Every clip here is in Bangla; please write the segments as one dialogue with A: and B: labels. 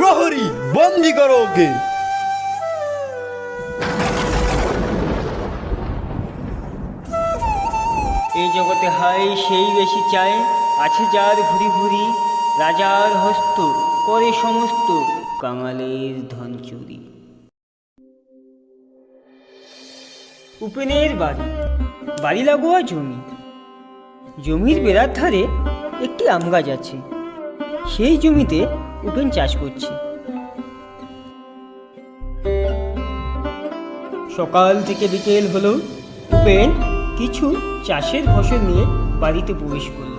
A: প্রহরী, বন্দি করো ওকে।
B: এই জগতে হাই সেই বেশি চায়, আছে যার ভুরি ভুরি, রাজার হস্ত, করে সমস্ত কাঙালের ধন চুরি। উপেনের বাড়ি বাড়ি লাগোয়া জমি। জমির বেড়ার ধারে একটি আম গাছ আছে। সেই জমিতে উপেন চাষ করছি। সকাল থেকে বিকেল হলো উপেন কিছু চাষের ফসল নিয়ে বাড়িতে প্রবেশ করল।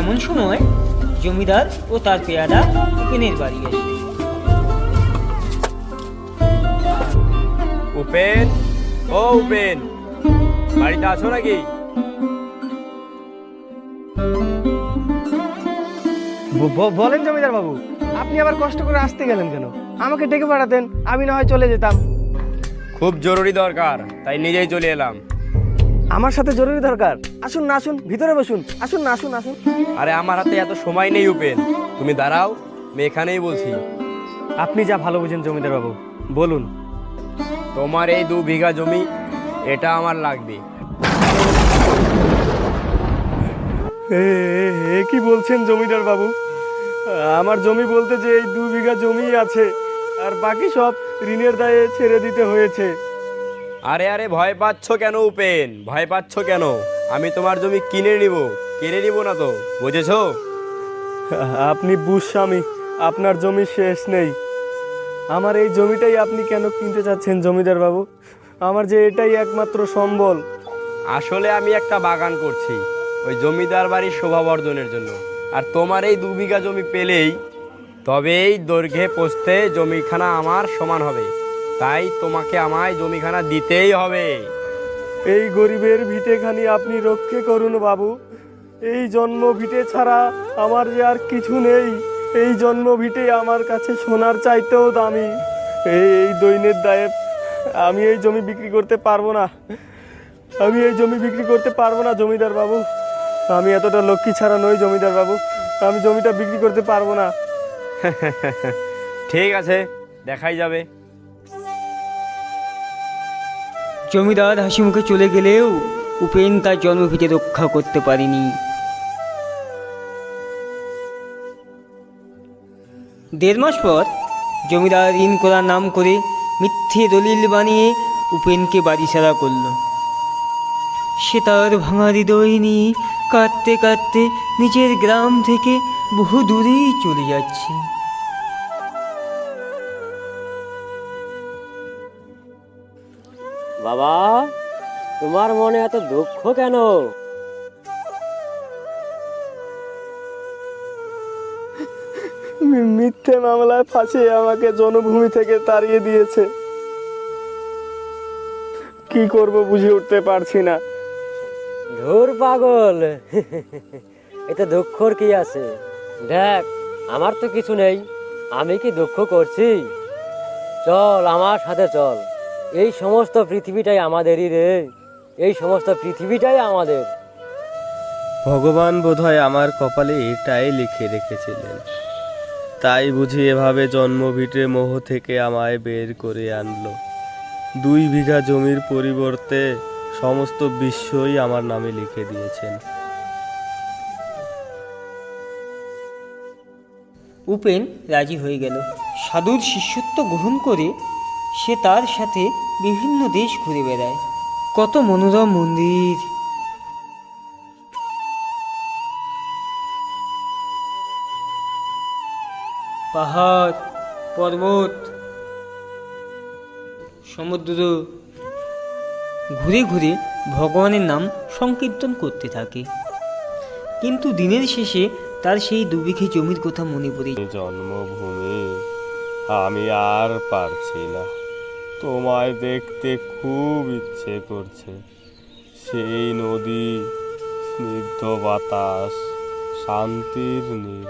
B: এমন সময় জমিদার ও তার পেয়ারা উপেনের বাড়ি আসে।
C: উপেন? ও উপেন বাড়িতে আছো নাকি?
D: বলেন জমিদার বাবু আপনি আবার কষ্ট করে আসতে গেলেন কেন? আমাকে ডেকে পাঠাতেন আমি না হয় চলে যেতাম।
C: খুব জরুরি দরকার তাই নিজেই চলে এলাম।
D: আমার সাথে জরুরি দরকার? আসুন না আসুন ভিতরে বসুন। আসুন না আসুন আসুন।
C: আরে আমার হাতে এত সময় নেই উপেন। তুমি দাঁড়াও আমি এখানেই বলছি।
D: আপনি যা ভালো বুঝেন জমিদার বাবু বলুন।
C: তোমার এই দু বিঘা জমি এটা আমার লাগবে।
D: কি বলছেন জমিদার বাবু? আমার জমি বলতে যে এই দু বিঘা জমি আছে আর বাকি সব ঋণের দায়ে ছেড়ে দিতে হয়েছে।
C: আরে আরে ভয় পাচ্ছ কেন উপেন? ভয় পাচ্ছ কেন? আমি তোমার জমি কিনে নিব কেড়ে নিব না তো বুঝেছ?
D: আপনি বুঝস্বামী আপনার জমি শেষ নেই। আমার এই জমিটাই আপনি কেন কিনতে চাচ্ছেন জমিদার বাবু? আমার যে এটাই একমাত্র সম্বল।
C: আসলে আমি একটা বাগান করছি ওই জমিদার বাড়ির শোভাবর্ধনের জন্য। আর তোমার এই দু বিঘা জমি পেলেই তবেই দৈর্ঘ্যে পোস্তে জমিখানা আমার সমান হবে। তাই তোমাকে আমায় জমিখানা দিতেই হবে।
D: এই গরিবের ভিটেখানি আপনি রক্ষে করুন বাবু। এই জন্ম ভিটে ছাড়া আমার যে আর কিছু নেই, এই জন্ম ভিটে আমার কাছে সোনার চাইতেও দামি। এই এই দৈনের দায়ে আমি এই জমি বিক্রি করতে পারব না। আমি এই জমি বিক্রি করতে পারব না জমিদার বাবু। আমি এতটা লক্ষ্মী ছাড়া নই জমিদার বাবু। আমি জমিটা বিক্রি করতে পারব না।
C: ঠিক আছে দেখাই যাবে।
B: জমিদার হাসি মুখে চলে গেলেও উপেন তার জন্মভিটে রক্ষা করতে পারেনি। দেড় মাস পর জমিদার ঋণ করার নাম করে মিথ্যে দলিল বানিয়ে উপেনকে বাড়ি ছাড়া করল। সে তার ভাঙা হৃদয় নিয়ে কাঁদতে কাঁদতে নিজের গ্রাম থেকে বহু দূরেই চলে যাচ্ছে।
E: বাবা তোমার মনে এত দুঃখ কেন?
D: মিথ্যে মামলায় ফাঁসিয়ে আমাকে জনভূমি থেকে তাড়িয়ে দিয়েছে। কি করব বুঝে উঠতে পারছি না।
E: ধুর পাগল। এতে দুঃখর কি আছে? দেখ, আমার তো কিছু নেই। আমি কি দুঃখ করছি? চল, আমার সাথে চল। এই সমস্ত পৃথিবীটাই আমাদেরই রে। এই সমস্ত পৃথিবীটাই আমাদের।
F: ভগবান বোধহয় আমার কপালে এটাই লিখে রেখেছিলেন। তাই বুঝি এভাবে জন্মভিটে মোহ থেকে আমায় বের করে আনলো। দুই বিঘা জমির পরিবর্তে সমস্ত বিশ্বই আমার নামে লিখে দিয়েছেন।
B: উপেন রাজি হয়ে গেল। সাধুর শিষ্যত্ব গ্রহণ করে সে তার সাথে বিভিন্ন দেশ ঘুরে বেড়ায়। কত মনোরম মন্দির। পাহাড়, পর্বত, সমুদ্র। ঘুরে ঘুরে ভগবানের নাম সংকীর্তন করতে থাকে। কিন্তু দিনের শেষে তার সেই দুবিঘে জমির কথা মনে পড়ে।
F: জন্মভূমি আমি আর পারছি না। তোমায় দেখতে খুব ইচ্ছে করছে। সেই নদী, স্নিগ্ধ বাতাস, শান্তির নীর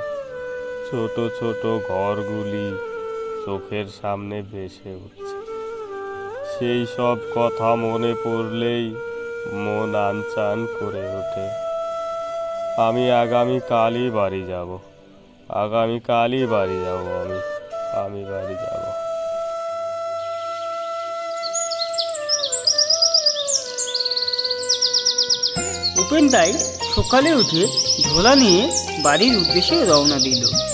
F: ছোট ছোট ঘরগুলি চোখের সামনে ভেসে উঠছে। সেই সব কথা মনে পড়লেই মন আনচান করে ওঠে। আমি আগামী কালই বাড়ি যাব। আগামীকালই বাড়ি যাব আমি। আমি বাড়ি যাব।
B: উপেন তাই সকালে উঠে ঝোলা নিয়ে বাড়ির উদ্দেশ্যে রওনা দিল।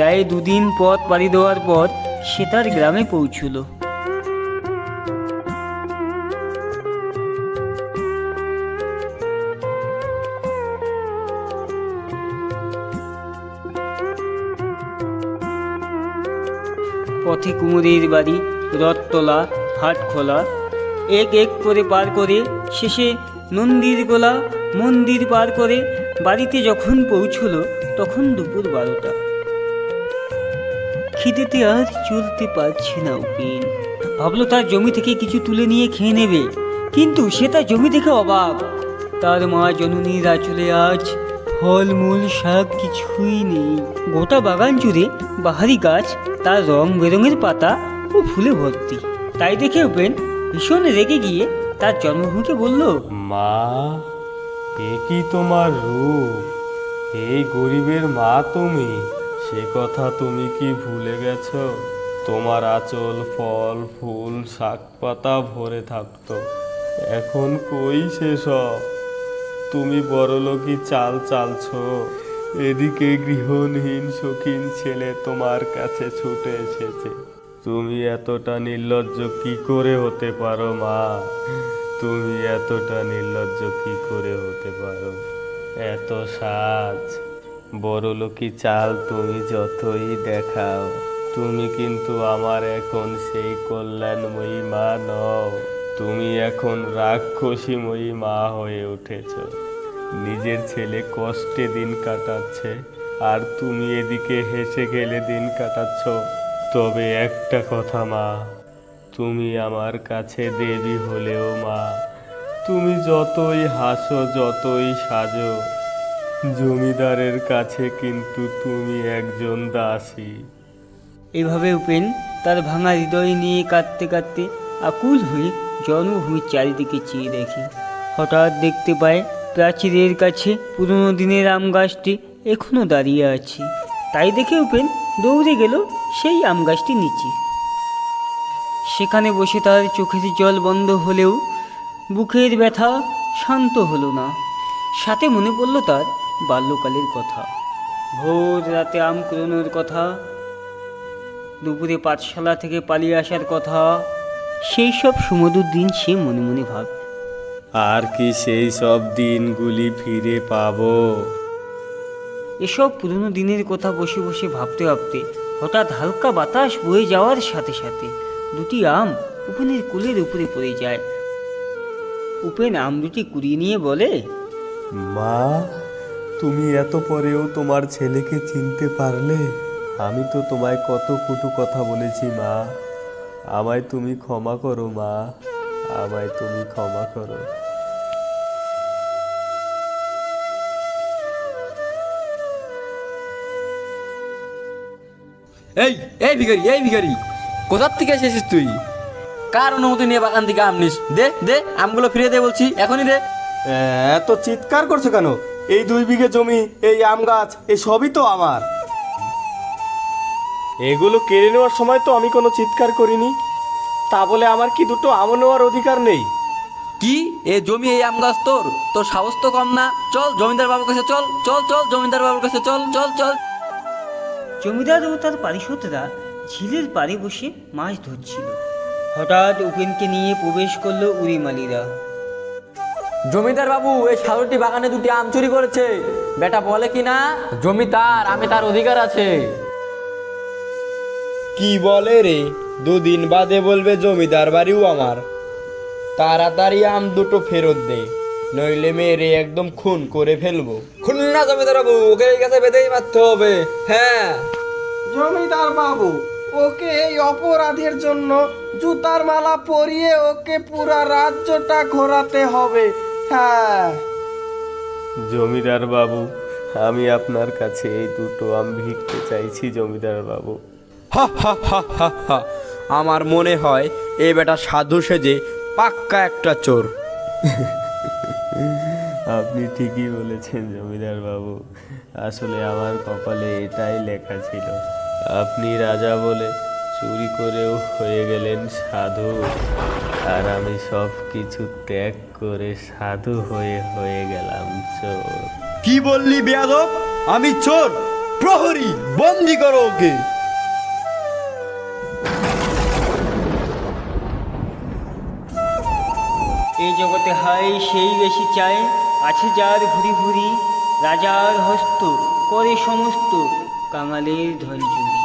B: প্রায় দুদিন পথ পাড়ি দেওয়ার পর সে তার গ্রামে পৌঁছল। পথে কুমুরের বাড়ি, রথতলা, হাটখোলা, এক এক করে পার করে শেষে নন্দীর গোলা মন্দির পার করে বাড়িতে যখন পৌঁছল, তখন দুপুর বারোটা। খিদেতে আর চলতে পারছে না উপেন। ভাবলো তার জমি থেকে কিছু তুলে নিয়ে খেয়ে নেবে, কিন্তু সে তার জমি থেকে অবাক। তার মা জননীর আঁচলে আজ ফলমূল শাক কিছুই নেই। গোটা বাগান জুড়ে বাহারি গাছ, তার রং বেরঙের পাতা ও ফুলে ভর্তি। তাই দেখে উপেন ভীষণ রেগে গিয়ে তার জন্মভূমিকে বলল,
F: মা, এ কি তোমার রূপ? এই গরিবের মা তুমি। সে কথা তুমি কি ভুলে গেছ? তোমার আঁচল, ফল, ফুল, শাক পাতা ভরে থাকতো। এখন কই সেসব তুমি বড়লোকি চাল চালছ। এদিকে গৃহহীন শৌখিন ছেলে তোমার কাছে ছুটে এসেছে। তুমি এতটা নির্লজ্জ কি করে হতে পারো, মা? তুমি এতটা নির্লজ্জ কি করে হতে পারো? এত সাজ। বড়লোকি চাল তুমি যতই দেখাও, তুমি কিন্তু আমার এখন সেই কল্যাণময়ী মা নও। তুমি এখন রাক্ষসীময়ী মা হয়ে উঠেছ। নিজের ছেলে কষ্টে দিন কাটাচ্ছে, আর তুমি এদিকে হেসে গেলে দিন কাটাচ্ছ। তবে একটা কথা মা, তুমি আমার কাছে দেবী হলেও মা, তুমি যতই হাসো, যতই সাজো জমিদারের কাছে কিন্তু তুমি একজন দাসী।
B: এভাবে উপেন তার ভাঙা হৃদয় নিয়ে কাঁদতে কাঁদতে আকুল হয়ে জন্মভূমির চারিদিকে চেয়ে দেখে। হঠাৎ দেখতে পায় প্রাচীরের কাছে পুরনো দিনের আম গাছটি এখনও দাঁড়িয়ে আছে। তাই দেখে উপেন দৌড়ে গেল সেই আম গাছটি নিচে। সেখানে বসে তার চোখের জল বন্ধ হলেও বুকের ব্যথা শান্ত হলো না। সাথে মনে পড়ল তার বাল্যকালের কথা। ভোর রাতে আম কুড়োনোর কথা। দুপুরে পাঠশালা থেকে পালিয়ে আসার কথা। সেই সব সুমধুর দিন সে মনে মনে ভাব।
F: আর কি সেই সব দিনগুলি ফিরে পাব?
B: এসব পুরনো দিনের কথা বসে বসে ভাবতে ভাবতে হঠাৎ হালকা বাতাস বয়ে যাওয়ার সাথে সাথে দুটি আম উপেনের কোলের উপরে পড়ে যায়। উপেন আম দুটি কুড়িয়ে নিয়ে বলে
F: মা তুমি এত পরেও তোমার ছেলেকে চিনতে পারলে? আমি তো তোমায় কত কটু কথা বলেছি মা। আমায় তুমি ক্ষমা করো মা। আমায় তুমি ক্ষমা করো।
G: এই এই ভিখারি এই ভিখারি। কোথার থেকে এসেছিস তুই? কার অনুমতি নিয়ে বাগান থেকে আম নিস? দে দে আমগুলো ফিরিয়ে দে বলছি এখনই দে।
D: এত চিৎকার করছ কেন? এই দুই বিঘে জমি এই আম গাছ এই সবই তো আমার। এগুলো কেড়ে নেওয়ার সময় তো আমি কোনো চিৎকার করিনি। তা বলে আমার কি দুটো আম নেওয়ার অধিকার নেই?
G: কি? এ জমি এই আম গাছ তোর? তোর সাহস তো কম না। চল জমিদার বাবুর কাছে চল চল চল জমিদার বাবুর কাছে চল চল চল।
B: জমিদার ও তার পারিষদরা ঝিলের পাড়ে বসে মাছ ধরছিল। হঠাৎ উপেনকে নিয়ে প্রবেশ করল উড়িমালিরা
G: জমিদার বাবু এই সাধুটি বাগানে দুটি আম চুরি করেছে। বেটা বলে কি না? জমি তার আমি তার অধিকার আছে।
C: কি বলে রে? দুদিন বাদে বলবে জমিদার বাড়িও আমার। তাড়াতাড়ি আম দুটো ফেরত দে নইলে মেরে একদম খুন করে ফেলব।
G: খুন না জমিদার বাবু ওকে এই কাছে বেঁধেই মারতে হবে। হ্যাঁ।
D: জমিদার বাবু ওকে এই অপরাধের জন্য জুতার মালা পরিয়ে ওকে পুরা রাজ্যটা ঘোরাতে হবে।
F: জমিদার বাবু আমি আপনার কাছে এই দুটো আম ভিক্ষে চাইছি জমিদার বাবু।
C: হা হা হা হা হা। আমার মনে হয় এ বেটা সাধু সেজে পাক্কা একটা চোর।
F: আপনি ঠিকই বলেছেন জমিদার বাবু। আসলে আমার কপালে এটাই লেখা ছিল। আপনি রাজা বলে চুরি করেও হয়ে গেলেন সাধু। আর আমি সব কিছু ত্যাগ করে সাধু হয়ে হয়ে গেলাম চোর।
A: কি বললি বেয়াদব? আমি চোর প্রহরী বন্দি করো ওকে।
B: এই জগতে হয় সেই বেশি চায় আছে যার ভুরি ভুরি রাজার হস্ত করে সমস্ত কাঙালের ধন চুরি